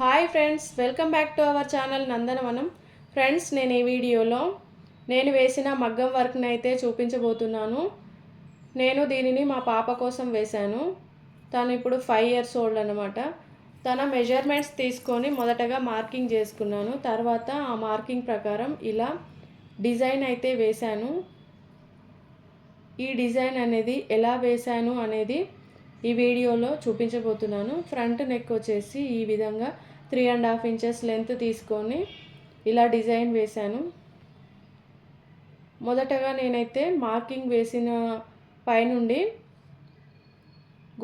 Hi friends welcome back to our channel Nandanavanam. Friends నేను ఈ వీడియోలో నేను వేసిన మగ్గం వర్క్ని అయితే చూపించబోతున్నాను. నేను దీనిని మా పాప కోసం వేశాను. తను ఇప్పుడు ఫైవ్ ఇయర్స్ ఓల్డ్ అనమాట తన మెజర్మెంట్స్ తీసుకొని మొదటగా మార్కింగ్ చేసుకున్నాను. తర్వాత ఆ మార్కింగ్ ప్రకారం ఇలా డిజైన్ అయితే వేశాను. ఈ డిజైన్ అనేది ఎలా వేశాను అనేది ఈ వీడియోలో చూపించబోతున్నాను. ఫ్రంట్ నెక్ వచ్చేసి ఈ విధంగా three and half inches length తీసుకొని ఇలా డిజైన్ వేశాను. మొదటగా నేనైతే మార్కింగ్ వేసిన పైనుండి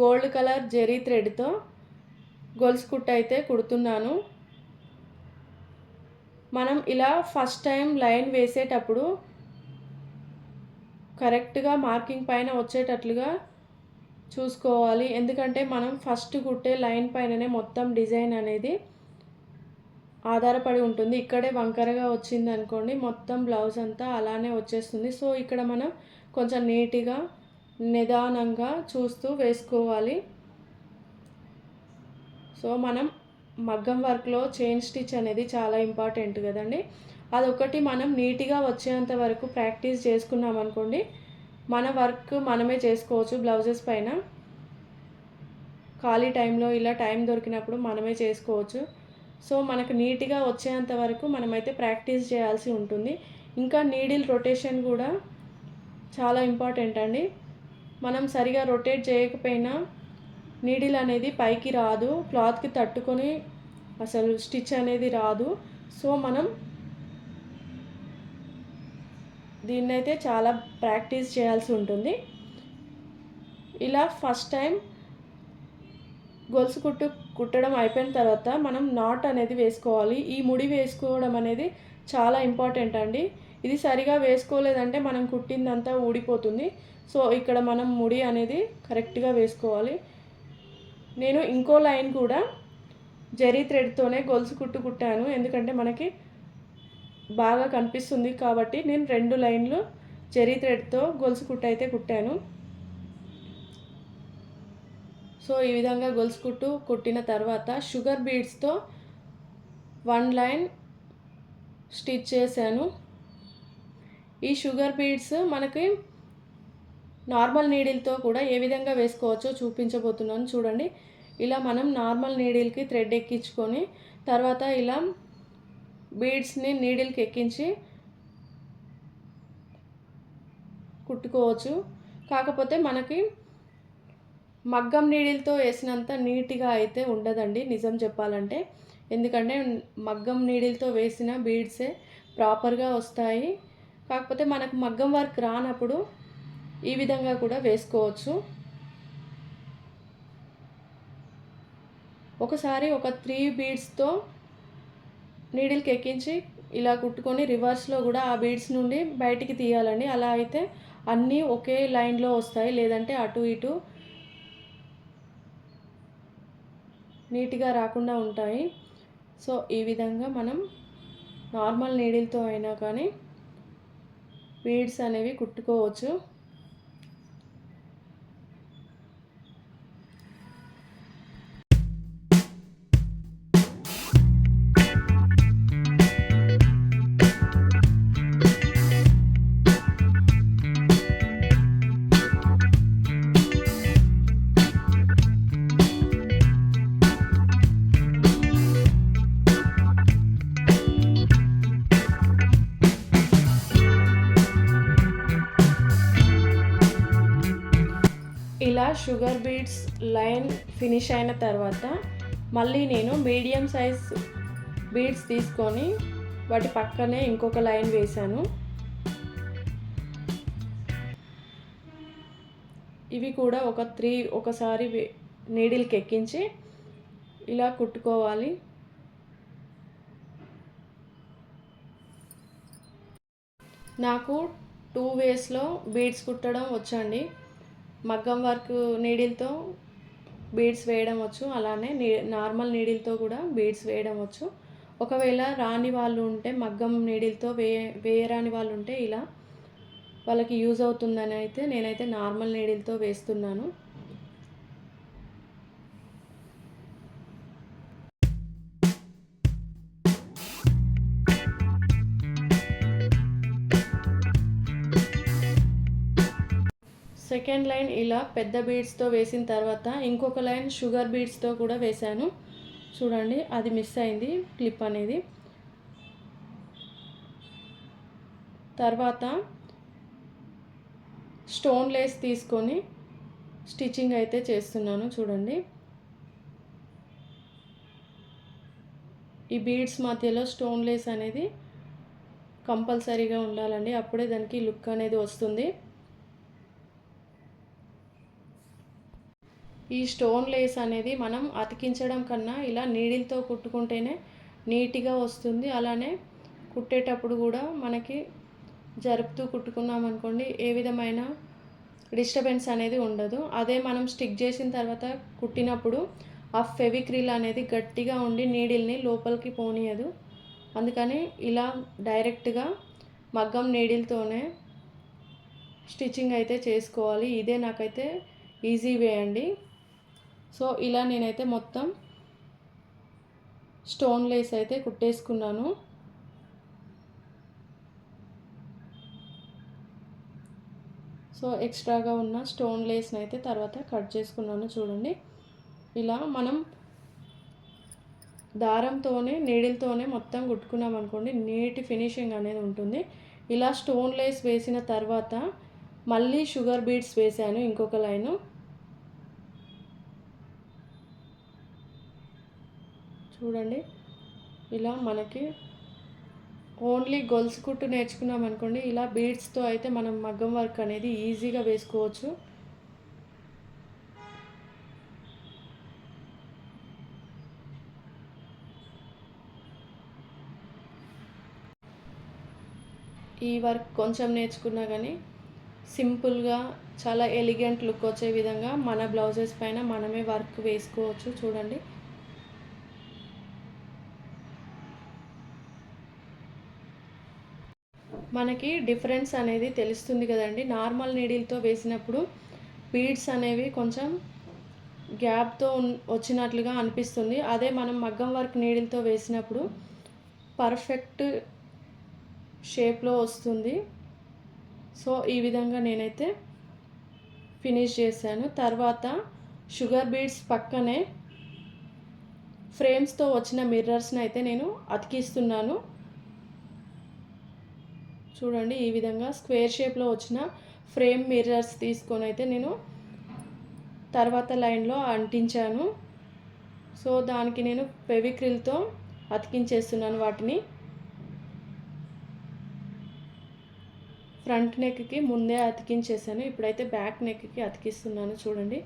గోల్డ్ కలర్ జెరీ థ్రెడ్తో గొలుసు కుట్ట అయితే కుడుతున్నాను. మనం ఇలా ఫస్ట్ టైం లైన్ వేసేటప్పుడు కరెక్ట్గా మార్కింగ్ పైన వచ్చేటట్లుగా చూసుకోవాలి. ఎందుకంటే మనం ఫస్ట్ కుట్టే లైన్ పైననే మొత్తం డిజైన్ అనేది ఆధారపడి ఉంటుంది. ఇక్కడే వంకరగా వచ్చింది అనుకోండి మొత్తం బ్లౌజ్ అంతా అలానే వచ్చేస్తుంది. సో ఇక్కడ మనం కొంచెం నీట్గా నిదానంగా చూస్తూ వేసుకోవాలి. సో మనం మగ్గం వర్క్లో చైన్ స్టిచ్ అనేది చాలా ఇంపార్టెంట్ కదండి. అదొకటి మనం నీట్గా వచ్చేంత వరకు ప్రాక్టీస్ చేసుకున్నాం అనుకోండి మన వర్క్ మనమే చేసుకోవచ్చు బ్లౌజెస్ పైన. ఖాళీ టైంలో ఇలా టైం దొరికినప్పుడు మనమే చేసుకోవచ్చు. సో మనకు నీట్గా వచ్చేంత వరకు మనమైతే ప్రాక్టీస్ చేయాల్సి ఉంటుంది. ఇంకా నీడిల్ రొటేషన్ కూడా చాలా ఇంపార్టెంట్ అండి. మనం సరిగా రొటేట్ చేయకపోయినా నీడిల్ అనేది పైకి రాదు క్లాత్కి తట్టుకొని అసలు స్టిచ్ అనేది రాదు. సో మనం దీన్నైతే చాలా ప్రాక్టీస్ చేయాల్సి ఉంటుంది. ఇలా ఫస్ట్ టైం గొలుసు కుట్టు కుట్టడం అయిపోయిన తర్వాత మనం నాట్ అనేది వేసుకోవాలి. ఈ ముడి వేసుకోవడం అనేది చాలా ఇంపార్టెంట్ అండి. ఇది సరిగా వేసుకోలేదంటే మనం కుట్టిందంతా ఊడిపోతుంది. సో ఇక్కడ మనం ముడి అనేది కరెక్ట్గా వేసుకోవాలి. నేను ఇంకో లైన్ కూడా జరీ థ్రెడ్తోనే గొలుసు కుట్టు కుట్టాను. ఎందుకంటే మనకి బాగా కనిపిస్తుంది కాబట్టి నేను రెండు లైన్లు జరీ థ్రెడ్తో గొలుసు కుట్టు అయితే కుట్టాను. సో ఈ విధంగా గొలుసు కుట్టు కుట్టిన తర్వాత షుగర్ బీడ్స్తో వన్ లైన్ స్టిచ్ చేశాను. ఈ షుగర్ బీడ్స్ మనకి నార్మల్ నీడిల్తో కూడా ఏ విధంగా వేసుకోవచ్చో చూపించబోతున్నాను. చూడండి ఇలా మనం నార్మల్ నీడిల్కి థ్రెడ్ ఎక్కించుకొని తర్వాత ఇలా బీడ్స్ని నీడిల్కి ఎక్కించి కుట్టుకోవచ్చు. కాకపోతే మనకి మగ్గం నీడిల్తో వేసినంత నీట్గా అయితే ఉండదండి నిజం చెప్పాలంటే. ఎందుకంటే మగ్గం నీడిల్తో వేసిన బీడ్సే ప్రాపర్గా వస్తాయి. కాకపోతే మనకు మగ్గం వర్క్ రానప్పుడు ఈ విధంగా కూడా వేసుకోవచ్చు. ఒకసారి ఒక త్రీ బీడ్స్తో నీడిల్కి ఎక్కించి ఇలా కుట్టుకొని రివర్స్లో కూడా ఆ బీడ్స్ నుండి బయటికి తీయాలండి. అలా అయితే అన్నీ ఒకే లైన్లో వస్తాయి లేదంటే అటు ఇటు నీట్గా రాకుండా ఉంటాయి. సో ఈ విధంగా మనం నార్మల్ నీడిల్తో అయినా కానీ బీడ్స్ అనేవి కుట్టుకోవచ్చు. ఇలా షుగర్ బీడ్స్ లైన్ ఫినిష్ అయిన తర్వాత మళ్ళీ నేను మీడియం సైజ్ బీడ్స్ తీసుకొని వాటి పక్కనే ఇంకొక లైన్ వేశాను. ఇవి కూడా ఒక త్రీ ఒకసారి నీడిల్కి ఎక్కించి ఇలా కుట్టుకోవాలి. నాకు టూ వేస్లో బీడ్స్ కుట్టడం వచ్చండి. మగ్గం వర్క్ నీడిల్తో బీడ్స్ వేయడం వచ్చు అలానే నీ నార్మల్ నీడిల్తో కూడా బీడ్స్ వేయడం వచ్చు. ఒకవేళ రాని వాళ్ళు ఉంటే మగ్గం నీడిల్తో వే వేయరాని వాళ్ళు ఉంటే ఇలా వాళ్ళకి యూజ్ అవుతుందని అయితే నేనైతే నార్మల్ నీడిల్తో వేస్తున్నాను. సెకండ్ లైన్ ఇలా పెద్ద బీడ్స్తో వేసిన తర్వాత ఇంకొక లైన్ షుగర్ బీడ్స్తో కూడా వేశాను. చూడండి అది మిస్ అయింది క్లిప్ అనేది. తర్వాత స్టోన్ లేస్ తీసుకొని స్టిచ్చింగ్ అయితే చేస్తున్నాను చూడండి. ఈ బీడ్స్ మధ్యలో స్టోన్ లేస్ అనేది కంపల్సరీగా ఉండాలండి. అప్పుడే దానికి లుక్ అనేది వస్తుంది. ఈ స్టోన్ లేస్ అనేది మనం అతికించడం కన్నా ఇలా నీడిల్తో కుట్టుకుంటేనే నీట్గా వస్తుంది. అలానే కుట్టేటప్పుడు కూడా మనకి జరుపుతూ కుట్టుకున్నాం అనుకోండి ఏ విధమైన డిస్టర్బెన్స్ అనేది ఉండదు. అదే మనం స్టిక్ చేసిన తర్వాత కుట్టినప్పుడు ఆ ఫెవిక్రిల్ అనేది గట్టిగా ఉండి నీడిల్ని లోపలికి పోనీయదు. అందుకని ఇలా డైరెక్ట్గా మగ్గం నీడిల్తోనే స్టిచ్చింగ్ అయితే చేసుకోవాలి. ఇదే నాకైతే ఈజీ వే అండి. సో ఇలా నేనైతే మొత్తం స్టోన్ లేస్ అయితే కుట్టేసుకున్నాను. సో ఎక్స్ట్రాగా ఉన్న స్టోన్ లేస్ని అయితే తర్వాత కట్ చేసుకున్నాను చూడండి. ఇలా మనం దారంతోనే నీడిల్తోనే మొత్తం కుట్టుకున్నాం అనుకోండి నీటి ఫినిషింగ్ అనేది ఉంటుంది. ఇలా స్టోన్ లేస్ వేసిన తర్వాత మళ్ళీ షుగర్ బీడ్స్ వేసాను ఇంకొక లైను. చూడండి. ఇలా మనకి ఓన్లీ గొలుసు కుట్టు నేర్చుకున్నాం అనుకోండి ఇలా బీడ్స్తో అయితే మనం మగ్గం వర్క్ అనేది ఈజీగా వేసుకోవచ్చు. ఈ వర్క్ కొంచెం నేర్చుకున్నా కానీ సింపుల్గా చాలా ఎలిగెంట్ లుక్ వచ్చే విధంగా మన బ్లౌజెస్ పైన మనమే వర్క్ వేసుకోవచ్చు చూడండి. మనకి డిఫరెన్స్ అనేది తెలుస్తుంది కదండి. నార్మల్ నీడిల్తో వేసినప్పుడు బీడ్స్ అనేవి కొంచెం గ్యాప్తో వచ్చినట్లుగా అనిపిస్తుంది. అదే మనం మగ్గం వర్క్ నీడిల్తో వేసినప్పుడు పర్ఫెక్ట్ షేప్లో వస్తుంది. సో ఈ విధంగా నేనైతే ఫినిష్ చేశాను. తర్వాత షుగర్ బీడ్స్ పక్కనే ఫ్రేమ్స్తో వచ్చిన మిర్రర్స్ని అయితే నేను అతికిస్తున్నాను. చూడండి ఈ విధంగా స్క్వేర్ షేప్లో వచ్చిన ఫ్రేమ్ మిర్రర్స్ తీసుకొని అయితే నేను తర్వాత లైన్లో అంటించాను. సో దానికి నేను పెవిక్రిల్తో అతికించేస్తున్నాను వాటిని. ఫ్రంట్ నెక్కి ముందే అతికించేసాను. ఇప్పుడైతే బ్యాక్ నెక్కి అతికిస్తున్నాను చూడండి.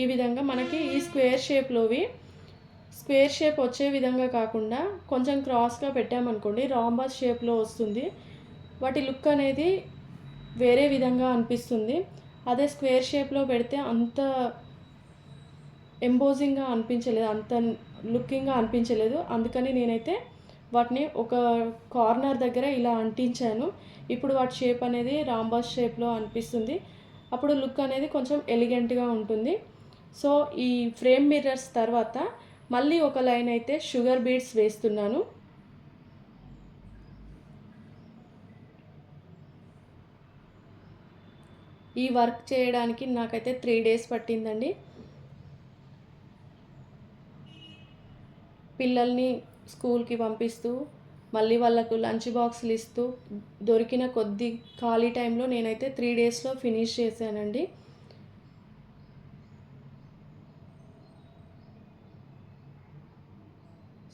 ఈ విధంగా మనకి ఈ స్క్వేర్ షేప్లోవి స్క్వేర్ షేప్ వచ్చే విధంగా కాకుండా కొంచెం క్రాస్గా పెట్టామనుకోండి రాంబస్ షేప్లో వస్తుంది. వాటి లుక్ అనేది వేరే విధంగా అనిపిస్తుంది. అదే స్క్వేర్ షేప్లో పెడితే అంత ఎంబోజింగ్గా అనిపించలేదు అంత లుకింగ్గా అనిపించలేదు. అందుకని నేనైతే వాటిని ఒక కార్నర్ దగ్గర ఇలా అంటించాను. ఇప్పుడు వాటి షేప్ అనేది రాంబాస్ షేప్లో అనిపిస్తుంది. అప్పుడు లుక్ అనేది కొంచెం ఎలిగెంట్గా ఉంటుంది. సో ఈ ఫ్రేమ్ మిర్రర్స్ తర్వాత మళ్ళీ ఒక లైన్ అయితే షుగర్ బీడ్స్ వేస్తున్నాను. ఈ వర్క్ చేయడానికి నాకైతే త్రీ డేస్ పట్టిందండి. పిల్లల్ని స్కూల్కి పంపిస్తూ మళ్ళీ వాళ్ళకు లంచ్ బాక్స్లు ఇస్తూ దొరికిన కొద్ది ఖాళీ టైంలో నేనైతే త్రీ డేస్లో ఫినిష్ చేశానండి.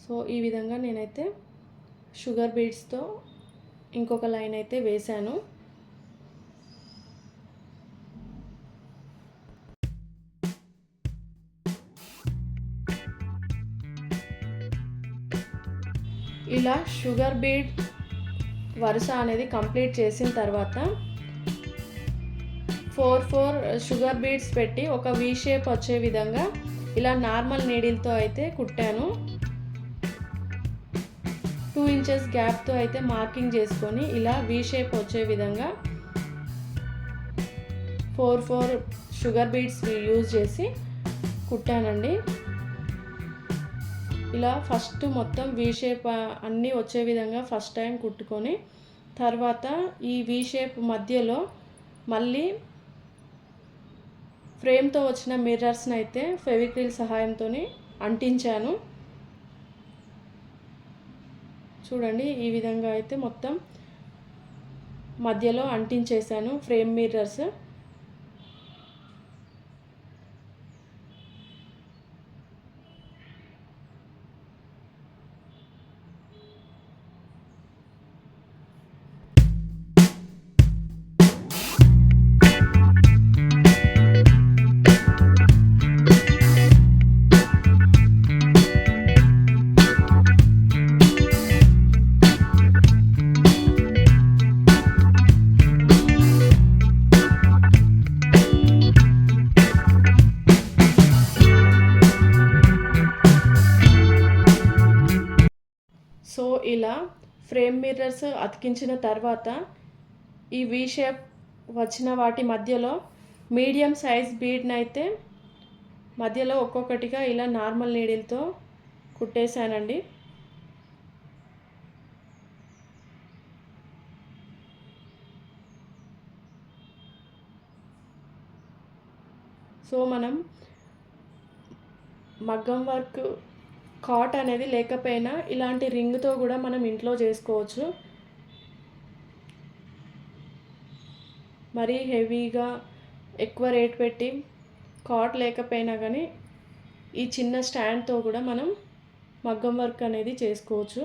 సో ఈ విధంగా నేనైతే షుగర్ బీడ్స్తో ఇంకొక లైన్ అయితే వేశాను. ఇలా షుగర్ బీడ్ వరుస అనేది కంప్లీట్ చేసిన తర్వాత ఫోర్ ఫోర్ షుగర్ బీడ్స్ పెట్టి ఒక వీ షేప్ వచ్చే విధంగా ఇలా నార్మల్ నీడిల్తో అయితే కుట్టాను. టూ ఇంచెస్ గ్యాప్తో అయితే మార్కింగ్ చేసుకొని ఇలా వీ షేప్ వచ్చే విధంగా four four sugar beads use చేసి కుట్టానండి. ఇలా ఫస్ట్ మొత్తం వీ షేప్ అన్నీ వచ్చే విధంగా ఫస్ట్ టైం కుట్టుకొని తర్వాత ఈ వీ షేప్ మధ్యలో మళ్ళీ ఫ్రేమ్తో వచ్చిన మిర్రర్స్ని అయితే ఫెవిక్రిల్ సహాయంతో అంటించాను. చూడండి ఈ విధంగా అయితే మొత్తం మధ్యలో అంటించేశాను ఫ్రేమ్ మిర్రర్స్ ఫ్రేమ్ మిర్రర్స్ అతికించిన తర్వాత ఈ వీ షేప్ వచ్చిన వాటి మధ్యలో మీడియం సైజ్ బీడ్ని అయితే మధ్యలో ఒక్కొక్కటిగా ఇలా నార్మల్ నీడిల్తో కుట్టేశానండి. సో మనం మగ్గం వర్క్ కాట్ అనేది లేకపోయినా ఇలాంటి రింగ్తో కూడా మనం ఇంట్లో చేసుకోవచ్చు. మరీ హెవీగా ఎక్కువ రేట్ పెట్టి కాట్ లేకపోయినా కానీ ఈ చిన్న స్టాండ్తో కూడా మనం మగ్గం వర్క్ అనేది చేసుకోవచ్చు.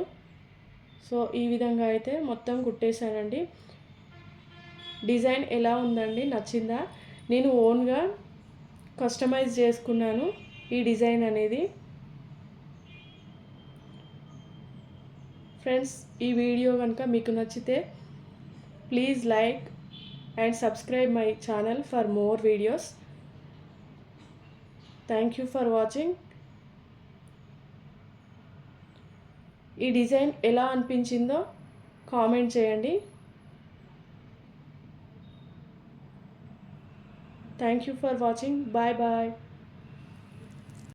సో ఈ విధంగా అయితే మొత్తం కుట్టేశానండి. డిజైన్ ఎలా ఉందండి? నచ్చిందా? నేను ఓన్గా కస్టమైజ్ చేసుకున్నాను ఈ డిజైన్ అనేది. ఫ్రెండ్స్ ఈ వీడియో కనుక మీకు నచ్చితే please like and subscribe my channel for more videos. Thank you for watching. ఈ డిజైన్ ఎలా అనిపించిందో కామెంట్ చేయండి. Thank you for watching. Bye bye.